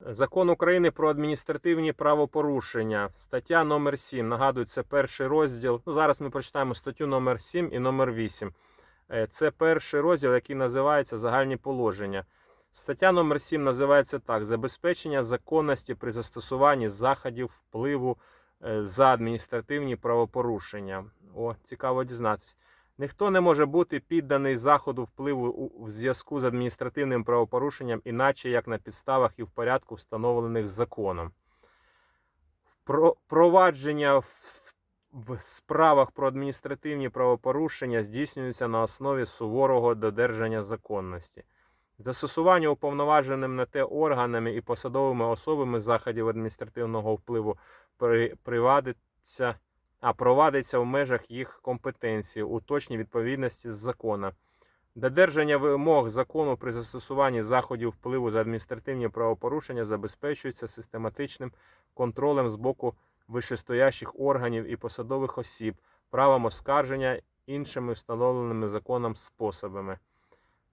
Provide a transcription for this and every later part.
Закон України про адміністративні правопорушення. Стаття номер 7. Нагадую, це перший розділ. Ну, зараз ми прочитаємо статтю номер 7 і номер 8. Е, Це перший розділ, який називається Загальні положення. Стаття номер 7 називається так: забезпечення законності при застосуванні заходів впливу е, за адміністративні правопорушення. О, цікаво дізнатися. Ніхто не може бути підданий заходу впливу в зв'язку з адміністративним правопорушенням, іначе як на підставах і в порядку, встановлених законом. Про- Провадження в, справах про адміністративні правопорушення здійснюється на основі суворого додержання законності. Застосування уповноваженим на те органами і посадовими особами заходів адміністративного впливу при, привадиться а провадиться в межах їх компетенції у точній відповідності з законом. Додержання вимог закону при застосуванні заходів впливу за адміністративні правопорушення забезпечується систематичним контролем з боку вищестоящих органів і посадових осіб, правом оскарження іншими встановленими законом способами.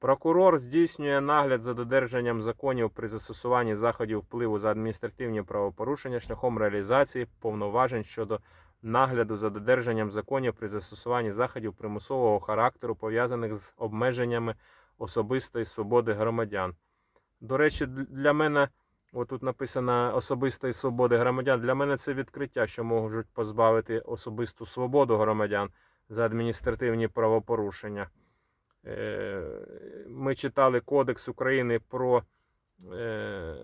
Прокурор здійснює нагляд за додержанням законів при застосуванні заходів впливу за адміністративні правопорушення шляхом реалізації повноважень щодо нагляду за додержанням законів при застосуванні заходів примусового характеру, пов'язаних з обмеженнями особистої свободи громадян. До речі, для мене, отут написано особистої свободи громадян, для мене це відкриття, що можуть позбавити особисту свободу громадян за адміністративні правопорушення. Е, Ми читали Кодекс України про е,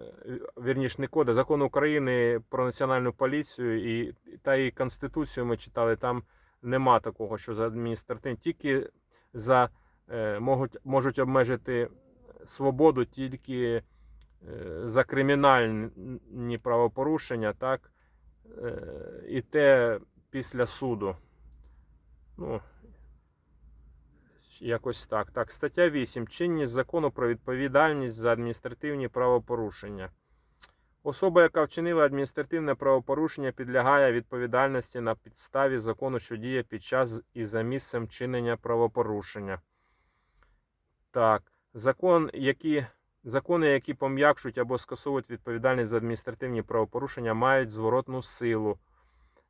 вірніш, не кодекс, закон України про національну поліцію і та і Конституцію ми читали. Там нема такого, що за адміністративні, тільки за е, можуть, можуть обмежити свободу тільки за кримінальні правопорушення, так, і те після суду. Ну, Якось так. Так, стаття 8. Чинність закону про відповідальність за адміністративні правопорушення. Особа, яка вчинила адміністративне правопорушення, підлягає відповідальності на підставі закону, що діє під час і за місцем чинення правопорушення. Так, закон, які, закони, які пом'якшують або скасовують відповідальність за адміністративні правопорушення, мають зворотну силу,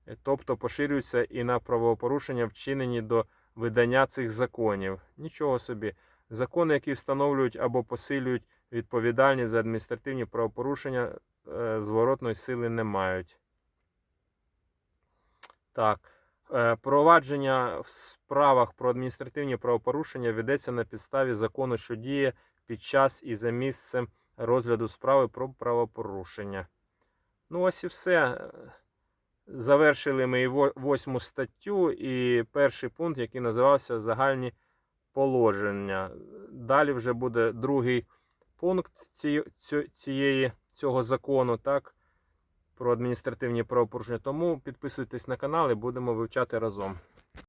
е, тобто поширюються і на правопорушення, вчинені до видання цих законів. Нічого собі. Закони, які встановлюють або посилюють відповідальність за адміністративні правопорушення, е, зворотної сили не мають. Так. Е, Провадження в справах про адміністративні правопорушення ведеться на підставі закону, що діє під час і за місцем розгляду справи про правопорушення. Ну, ось і все. Завершили ми і восьму статтю і перший пункт, який називався Загальні положення. Далі вже буде другий пункт цієї, цього закону, так, про адміністративні правопорушення. Тому підписуйтесь на канал і будемо вивчати разом.